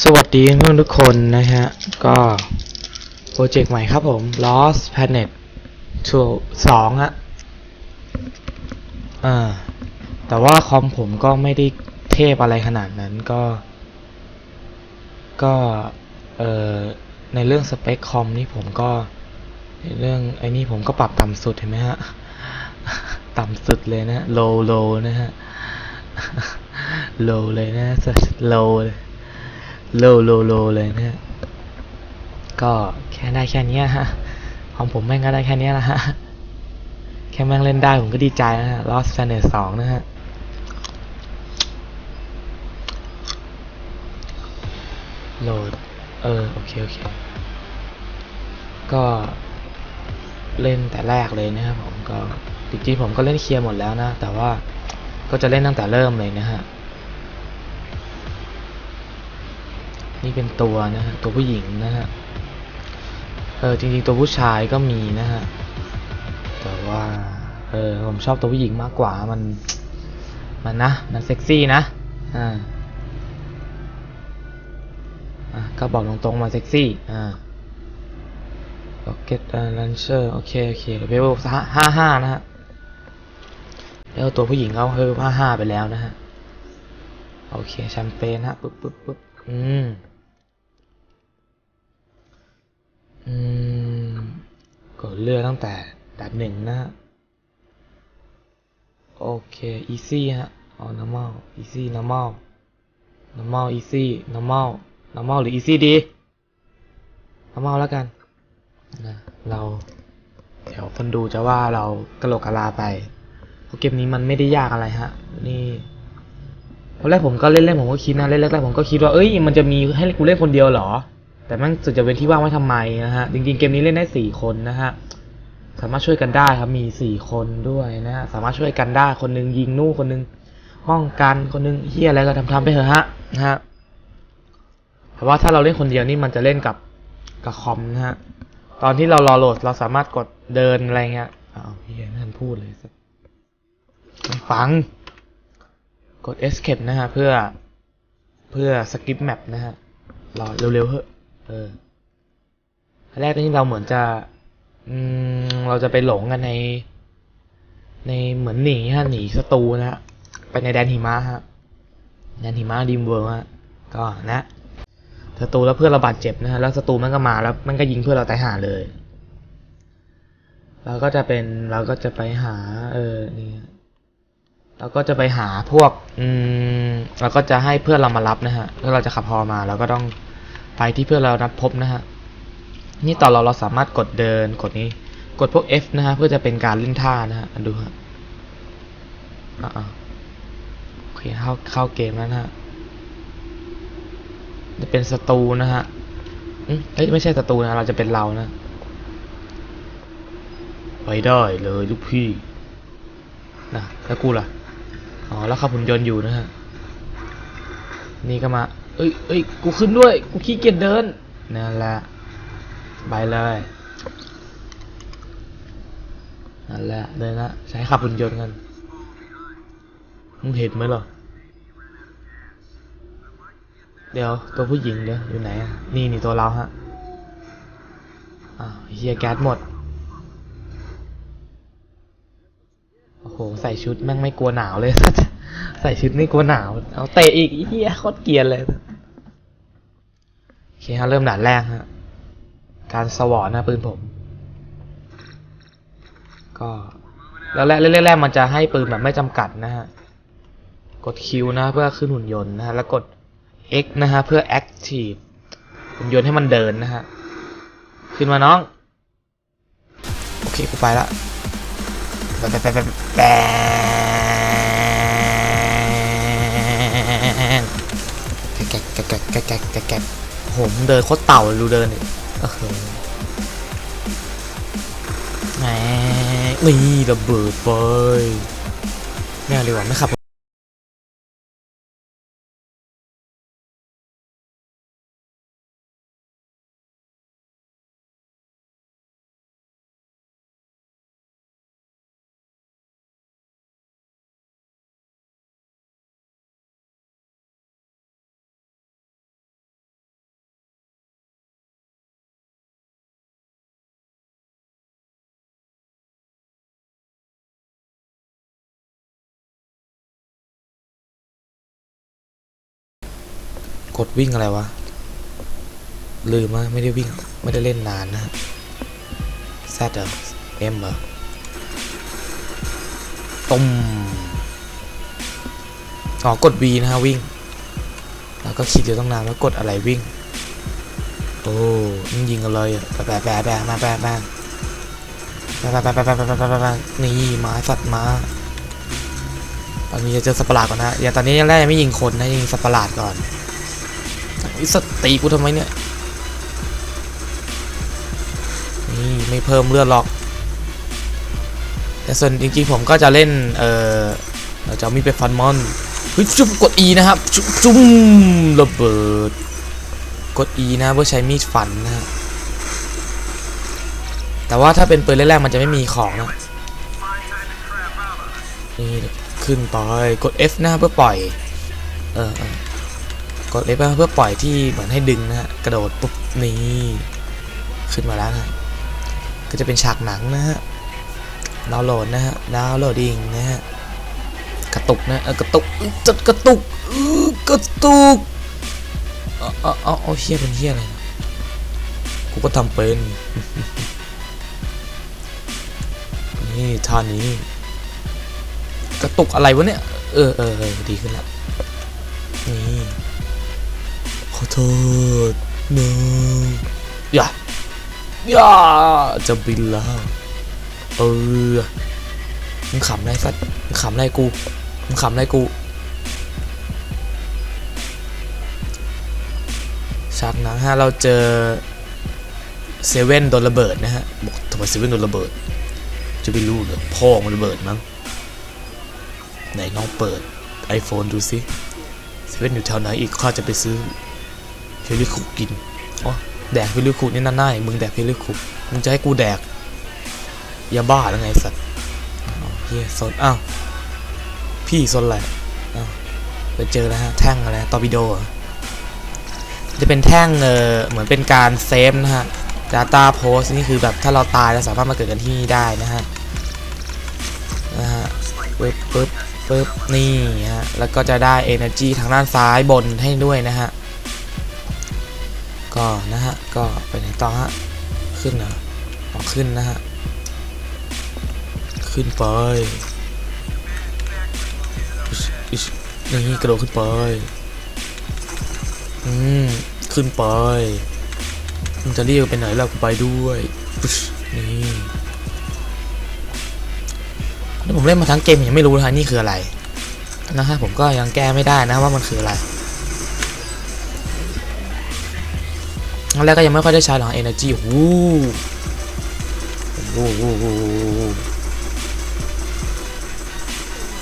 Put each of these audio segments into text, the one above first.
สวัสดีเพื่อนทุกคนนะฮะ ก็โปรเจกต์ใหม่ครับผม Lost Planet 2 2ฮะอ่าแต่ว่าคอมผมก็ไม่ได้เทพอะไรขนาดนั้นก็ ก็เอ่อในเรื่องสเปคคอมนี่ผมก็ ในเรื่องไอ้นี่ผมก็ปรับต่ำสุดเห็นไหมฮะ ต่ำสุดเลยนะ low low นะฮะ low เลยนะ low เลย โลโลโลเลยนะฮะก็แค่ได้แค่นี้ฮะของผมแม่งก็ได้แค่นี้ยนะฮะแค่แม่งเล่นได้ผมก็ดีใจนะฮะ Lost p l a n e 2นะฮะโหลดเออโอเค โอเค ก็เล่นแต่แรกเลยนะครับผมก็จริงๆผมก็เล่นเคลียร์หมดแล้วนะ แต่ว่าก็จะเล่นตั้งแต่เริ่มเลยนะฮะ นี่เป็นตัวนะฮะตัวผู้หญิงนะฮะเออจริงๆตัวผู้ชายก็มีนะฮะแต่ว่าเออผมชอบตัวผู้หญิงมากกว่ามันมันนะมันเซ็กซี่นะอ่าอะก็บอกตรงๆมาเซ็กซี่อ่า Rocket Launcher โอเคโอเคเวลห้าห้านะฮะแล้วตัวผู้หญิงเขาเวลห้าห้าไปแล้วนะฮะโอเคแชมเปญฮะปึ๊บปึ๊บปึ๊บอืม อืมกด เลือกตั้งแต่ดับหนึ่งนะฮะ โอเค easy ฮะอ๋อ normal easy normal normal easy normal normal หรือ easy ดี normal แล้วกันนะเราเดี๋ยวคนดูจะว่าเรากระโหลกกะลาไปเพราะเกมนี้มันไม่ได้ยากอะไรฮะ นี่ตอนแรกผมก็เล่นเล่นผมก็คิดนะเล่นแรกๆผมก็คิดว่าเอ้ยมันจะมีให้กูเล่นคนเดียวเหรอ แต่มันสุดจะเป็นที่ว่างไว้ทำไมนะฮะจริงๆเกมนี้เล่นได้สี่คนนะฮะ สามารถช่วยกันได้ครับมีสี่คนด้วยนะฮะสามารถช่วยกันได้คนหนึงยิงนู่นคนหนึงป้องกันคนหนึงเฮียอะไรก็ทำทำไปเถอะฮะนะฮะแต่ว่าถ้าเราเล่นคนเดียวนี่มันจะเล่นกับกับคอมนะฮะตอนที่เรารอโหลดเราสามารถกดเดินอะไรเงี้ยอ้าวเฮียไม่นพูดเลยสักฟังกด escape นะฮะเพื่อเพื่อ skip map นะฮะรอเร็วๆเถอะเออแรกนี่เราเหมือนจะ อืมเราจะไปหลงกันใน ในเหมือนหนีฮะหนีศัตรูนะฮะไปในแดนหิมะฮะแดนหิมะดีมเวิร์ฮะก็นะศัตรูแล้วเพื่อนเราบาดเจ็บนะฮะแล้วศัตรูมันก็มาแล้วมันก็ยิงเพื่อนเราตายห่าเลยเราก็จะเป็นเราก็จะไปหา เออนี่เราก็จะไปหาพวก อืมเราก็จะให้เพื่อนเรามารับนะฮะแล้วเราจะขับฮอมาเราก็ต้องไปที่เพื่อนเรานัดพบนะฮะ นี่ตอนเราเราสามารถกดเดินกดนี้ กดพวก F นะฮะเพื่อจะเป็นการเล่นท่านะฮะดูฮะโอเคเข้าเข้าเกมแล้วนะฮะจะเป็นศัตรูนะฮะเอ้ยไม่ใช่ศัตรูนะเราจะเป็นเรานะไปได้เลยลูกพี่นะแล้วกูล่ะอ๋อแล้วขับหุ่นยนต์อยู่นะฮะนี่ก็มา เอ้ยเอ้ยกูขึ้นด้วย กูขี้เกียจเดินนั่นแหละ ไปเลยนั่นแหละเดินละใช้ขับหุ่นยนต์กันมึงเห็นไหมหรอเดี๋ยวตัวผู้หญิงเดี๋ยวอยู่ไหนนี่นี่ตัวเราฮะอ้าวเฮียแก๊สหมดโอ้โหใส่ชุดแม่งไม่กลัวหนาวเลยใส่ชุดไม่กลัวหนาวเอาเตะอีกเฮียโคตรเกียนเลยโอเคฮะเริ่มด่านแรกฮะ การสวอนะปืนผม ก็แล้วแรกแรกๆมันจะให้ปืนแบบไม่จำกัดนะฮะ กดคิวนะเพื่อขึ้นหุ่นยนต์นะฮะ แล้วกด X นะฮะเพื่อ active หุ่นยนต์ให้มันเดินนะฮะ ขึ้นมาน้อง โอเคกูไปละแปะแปะแปะแปะแปะแกะแกะแกะแกะแกะแกะแกะโอ้โหมึงเดินโคตรเต่าเลยดูเดินดิ โอ้โหแหมนี่ระเบิดไปไม่เอาดีกว่าไม่ขับ ดวิ่งอะไรวะ ลืมอะไม่ได้วิ่ง ไม่ได้เล่นนานนะแซดเหรอเอ็มเหรอตุ้มอ๋อกด V นะฮะวิ่ง แล้วก็คิดอยู่ตั้งนานว่ากดอะไรวิ่ง โอ้มันยิงกันเลยอะแปะแปะแปะมาแปะแปะแปะแปะแปะแปะแปะแปะแปะแปะนี่ม้สัตว์มาตอนนี้จะเจอสัตว์ประหลาดก่อนนะ อย่าตอนนี้ยังแรกไม่ยิงคนนะยิงสัตว์ประหลาดก่อน ไอ้สัตว์ตีกูทำไมเนี่ย นี่ไม่เพิ่มเลือดหรอก แต่ส่วนจริงๆผมก็จะเล่น เออเราจะมีไปฟันมอนเฮ้ยจุ๊บกด E นะครับ จุ๊บจุ๊มระเบิด กด E นะเพื่อใช้มีดฟันนะฮะแต่ว่าถ้าเป็นปืนแรกๆมันจะไม่มีของนะนี่ขึ้นไปกด F นะเพื่อปล่อย เออเออ กด F นะเพื่อปล่อยที่เหมือนให้ดึงนะฮะกระโดดปุ๊บนี่ขึ้นมาแล้วนะก็จะเป็นฉากหนังนะฮะดาวน์โหลดนะฮะดาวน์โหลดดิงนะฮะกระตุกนะเออกระตุกจัดกระตุกอื้อกระตุกเอาเอาเอาเอเฮียเป็นเฮียอะไรกูก็ทำเป็นนี่ท่านี้กระตุกอะไรวะเนี่ย เออเออดีขึ้นแล้วนี่ อโทษนะอย่าย่าจะบินแล้วเออมึงขำไรสัตว์มึงขำไรกูมึงขำไรกูฉากหนังฮะเราเจอเซเว่นโดนระเบิดนะฮะบอกทำไมเซเว่นโดนระเบิด จะไปรู้เหรอพ่อมันระเบิดมั้งไหนน้องเปิด iPhone ดูสิเซเว่นอยู่แถวไหนอีกข้าจะไปซื้อ เลิคุกินอ๋อแดกพิลึกขุนี่น่าๆมึงแดกพิลึกขุมึงจะให้กูแดกยาบ้าหรือไงสัตว์เฮียสนอ้าวพี่สนอะไรอ้าวไปเจอแล้วฮะแท่งอะไรตอร์ปิโดหรอจะเป็นแท่งเออเหมือนเป็นการเซฟนะฮะ Data Post นี่คือแบบถ้าเราตายเราสามารถมาเกิดกันที่นี่ได้นะฮะนะฮะปึ๊บปึ๊บปึ๊บนี่ฮะ แล้วก็จะได้ Energy ทางด้านซ้ายบนให้ด้วยนะฮะ ก็นะฮะ ก็ไปไหนต่อฮะ ขึ้นนะออกขึ้นนะฮะ ขึ้นไปอิชอิชนี่กระโดดขึ้นไป อืม ขึ้นไปมึงจะเรียกไปไหนแล้วกูไปด้วยนี่ผมเล่นมาทั้งเกมยังไม่รู้นะฮะนี่คืออะไรนะฮะผมก็ยังแก้ไม่ได้นะว่ามันคืออะไร แรกก็ยังไม่ค่อยได้ใช้หรอก energy โอ้โหโอ้โห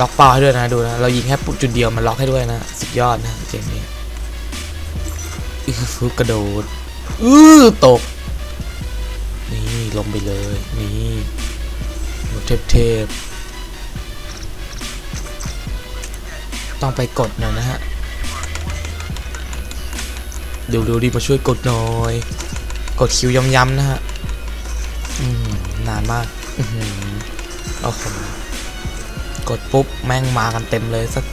ล็อกเป้าให้ด้วยนะดูนะเรายิงแค่จุดเดียวมันล็อกให้ด้วยนะสุดยอดนะเกมนี้อื้อฟุกระโดดอื้อตก นี่ลงไปเลยนี่เทพเทพๆต้องไปกดหน่อยนะฮะ เดี๋ยวๆดีมาช่วยกดหน่อย กดคิวย้ำๆนะฮะนานมากอือหือโอ้โหกดปุ๊บ แม่งมากันเต็มเลยสัก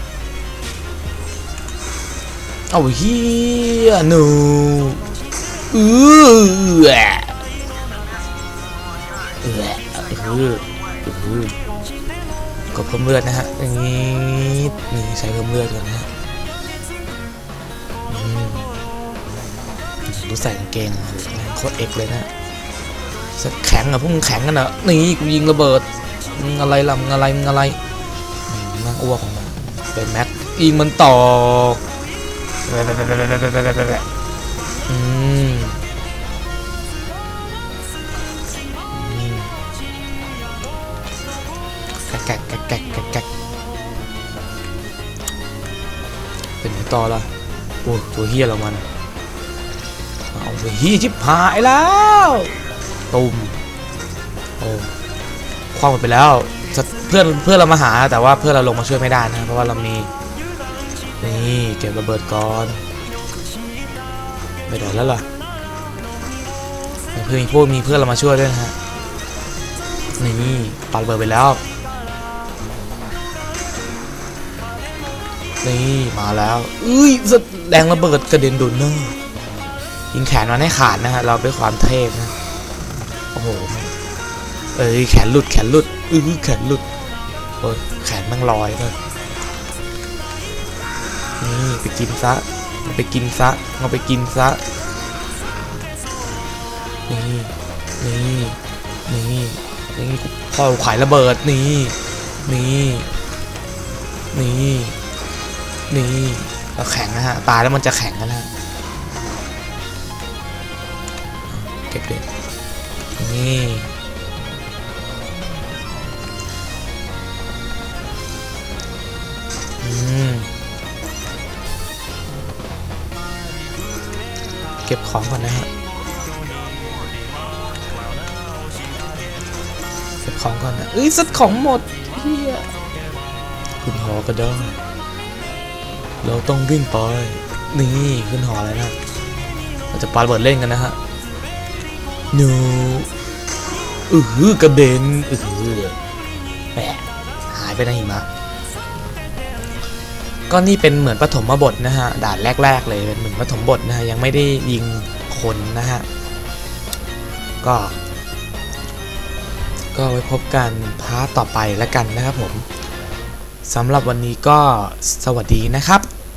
เอาเฮียหนูอืออะแออืออือกดเพิ่มเลือดนะฮะอย่างนี้นี่ใช้เพิ่มเลือดก่อนนะฮะ ดูใส่กางเกงโคตรเอกเลยนะแข็งอะพวกมึงแข็งกันอะนี่กูยิงระเบิดอะไรล่ะอะไรอะไรนั่งอ้วกของมันเป็นแม็กยิงมันต่ออืมแกกแกกแกกแกกเป็นต่อละโอ้ตัวเฮียเรามัน เอาไปฮียชิบหายแล้วตุ่มโอ้คว้างมันไปแล้วสเพื่อนเพื่อนเรามาหาแต่ว่าเพื่อนเราลงมาช่วยไม่ได้นะเพราะว่าเรามีนี่เก็บระเบิดก่อนไม่ได้แล้วล่ะมีเพื่อนมีพวกมีเพื่อนเรามาช่วยด้วยนะฮะนี่ปาระเบิดไปแล้วนี่มาแล้วเอ้ยสะแรงระเบิดกระเด็นโดนหน้า ยิงแขนมันให้ขาดนะฮะเราด้วยความเทพนะโอ้โหเอ้ยแขนหลุดแขนหลุดอ้ยแขนหลุดโอ้ยแขนมันลอยเลยนี่ไปกินซะเอาไปกินซะเอาไปกินซะนี่นี่นี่นี่พ่อขายระเบิดนี่นี่นี่นี่แล้วแข็งนะฮะตายแล้วมันจะแข็งนะฮะ ก็บเลยนี่อืมเก็บของก่อนนะฮะเก็บของก่อนนะเอ้ยสัดของหมดเฮียขึ้นหอก็ได้ เราต้องวิ่งไป นี่ขึ้นหอแล้วนะ เราจะปาระเบิดเล่นกันนะฮะ หนูอือหือกระเด็นอือหือแหมหายไปในหิมะก็นี่เป็นเหมือนปฐมบทนะฮะด่านแรก ๆ เลยเป็นเหมือนปฐมบทนะฮะยังไม่ได้ยิงคนนะฮะก็ ก็ไว้พบกันพาร์ทต่อไปแล้วกันนะครับผมสำหรับวันนี้ก็สวัสดีนะครับ